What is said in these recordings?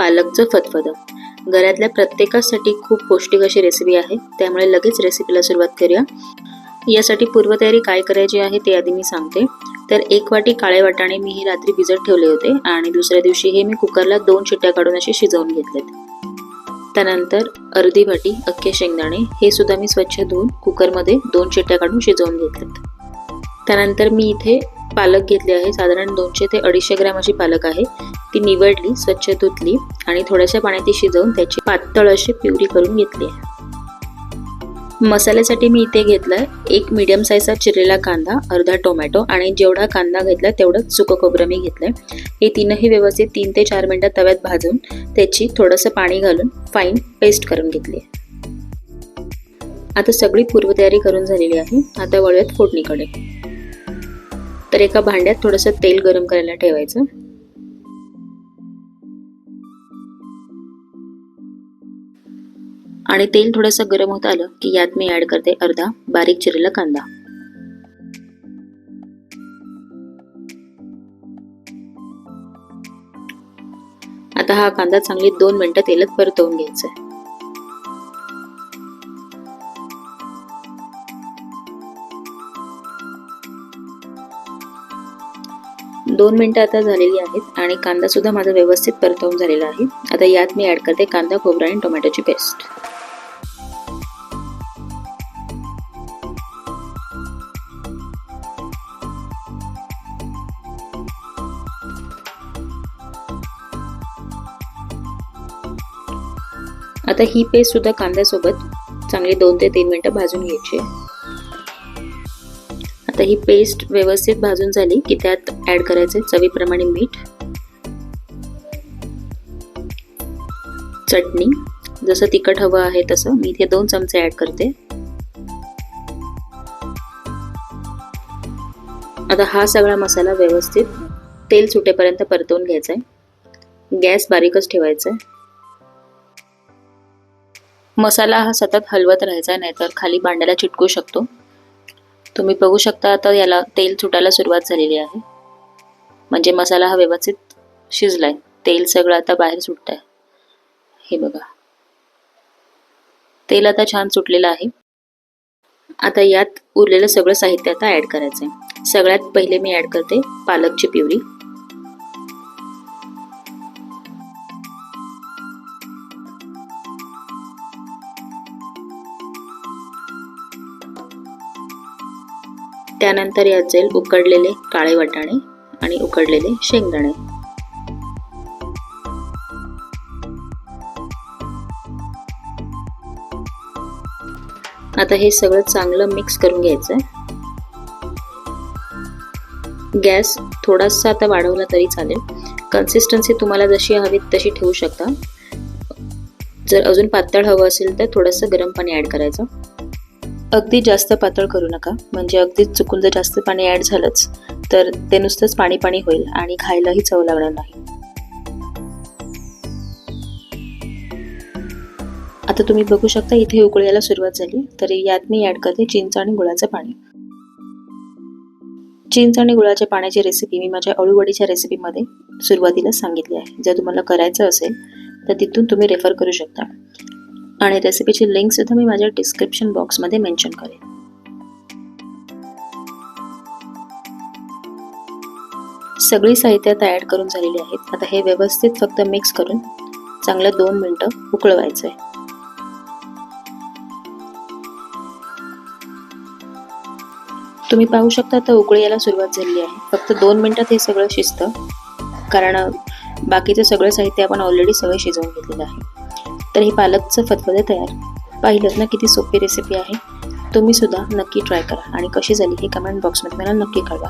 पालकचं फतफद. घरातल्या प्रत्येकासाठी खूप पौष्टिक अशी रेसिपी आहे. त्यामुळे लगेच रेसिपीला सुरुवात करूया. यासाठी पूर्वतयारी काय करायची आहे ते आधी मी सांगते. तर एक वाटी काळे वाटाणे मी ही रात्री भिजत ठेवले होते आणि दुसऱ्या दिवशी हे मी कुकरला दोन शिट्ट्या काढून असे शिजवून घेतलेत. त्यानंतर अर्धी वाटी अख्खे शेंगदाणे हे सुद्धा मी स्वच्छ धुवून कुकरमध्ये दोन शिट्ट्या काढून शिजवून घेतलेत. त्यानंतर मी इथे पालक घेतले आहे. साधारण दोनशे ते अडीचशे ग्रॅम अशी पालक आहे. ती निवडली स्वच्छ धुतली आणि थोड्याशा पाण्यात ती शिजवून त्याची पातळ अशी प्युरी करून घेतली आहे. मसाल्यासाठी मी इथे घेतलाय एक मीडियम साईजचा चिरलेला कांदा अर्धा टोमॅटो आणि जेवढा कांदा घेतला तेवढं सुकं खोबरं मी घेतलंय. हे तीनही व्यवस्थित तीन ते चार मिनटं तव्यात भाजून त्याची थोडंसं पाणी घालून फाईन पेस्ट करून घेतली आता सगळी पूर्वतयारी करून झालेली आहे. आता वळूयात फोडणीकडे. तर एका भांड्यात थोडंसं तेल गरम करायला ठेवायचं. आणि तेल थोडंसं गरम होत आलं की यात मी ऍड करते अर्धा बारीक चिरलेला कांदा. आता हा कांदा चांगली दोन मिनटं तेलात परतवून घ्यायचा आहे. दोन मिनटं आता झालेली आहेत आणि कांदासुद्धा माझा व्यवस्थित परतवून झालेला आहे. आता यात मी ॲड करते कांदा खोबरा आणि टोमॅटोची पेस्ट आता ही पेस्ट सुद्धा कांद्यासोबत चांगली दोन ते तीन मिनटं भाजून घ्यायची आहे. आता ही पेस्ट व्यवस्थित भाजून झाली की त्यात ऍड करायचे चवीप्रमाणे मीठ चटणी. जसं तिखट हवं आहे तसं मी इथे दोन चमचे ऍड करते. आता हा सगळा मसाला व्यवस्थित तेल सुटेपर्यंत परतवून घ्यायचा आहे. गॅस बारीकच ठेवायचा आहे. मसाला हा सतत हलवत राहायचा नाहीतर खाली भांड्याला चिटकू शकतो. तुम्ही बघू शकता आता याला तेल सुटायला सुरुवात झालेली आहे. म्हणजे मसाला हा व्यवस्थित शिजलाय. तेल सगळं आता बाहेर सुटत आहे हे बघा. तेल आता छान सुटलेलं आहे. आता यात उरलेलं सगळं साहित्य आता ऍड करायचं आहे सगळ्यात पहिले मी ऍड करते पालकची प्युरी. त्यानंतर यात जाईल उकडलेले काळे वाटाणे आणि उकडलेले शेंगदाणे. आता हे सगळं चांगलं मिक्स करून घ्यायचं आहे गॅस थोडासा आता वाढवला तरी चालेल. कन्सिस्टन्सी तुम्हाला जशी हवी तशी ठेवू शकता. जर अजून पातळ हवं असेल तर थोडंसं गरम पाणी ॲड करायचं. अगदी जास्त पातळ करू नका. म्हणजे अगदी चुकून जर जास्त पाणी ॲड झालंच तर ते नुसतंच पाणी पाणी होईल आणि खायलाही चव लागणार नाही. आता तुम्ही बघू शकता इथे उकळायला सुरुवात झाली. तरी यात मी ॲड करते चिंच आणि गुळाचं पाणी. चिंच आणि गुळाच्या पाण्याची रेसिपी मी माझ्या अळूवडीच्या रेसिपीमध्ये सुरुवातीला सांगितली आहे. जर तुम्हाला करायचं असेल तर तिथून तुम्ही रेफर करू शकता. आणि रेसिपीची लिंक सुद्धा मी माझ्या डिस्क्रिप्शन बॉक्समध्ये मेन्शन करेन. सगळी साहित्य आता ॲड करून झालेली आहेत. आता हे व्यवस्थित फक्त मिक्स करून चांगलं दोन मिनटं उकळवायचं आहे तुम्ही पाहू शकता आता उकळी यायला सुरुवात झाली आहे. फक्त दोन मिनटात हे सगळं शिजतं. कारण बाकीचं सगळं साहित्य आपण ऑलरेडी सगळं शिजवून घेतलेलं आहे. तर हे पालकचं फतफदे तयार. पाहिलं ना किती सोपी रेसिपी आहे. तुम्ही सुद्धा नक्की ट्राय करा आणि कशी झाली हे कमेंट बॉक्समध्ये मला नक्की कळवा.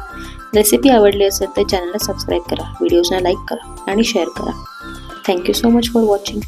रेसिपी आवडली असेल तर चॅनलला सबस्क्राईब करा व्हिडिओजना लाईक करा आणि शेअर करा. Thank you so much for watching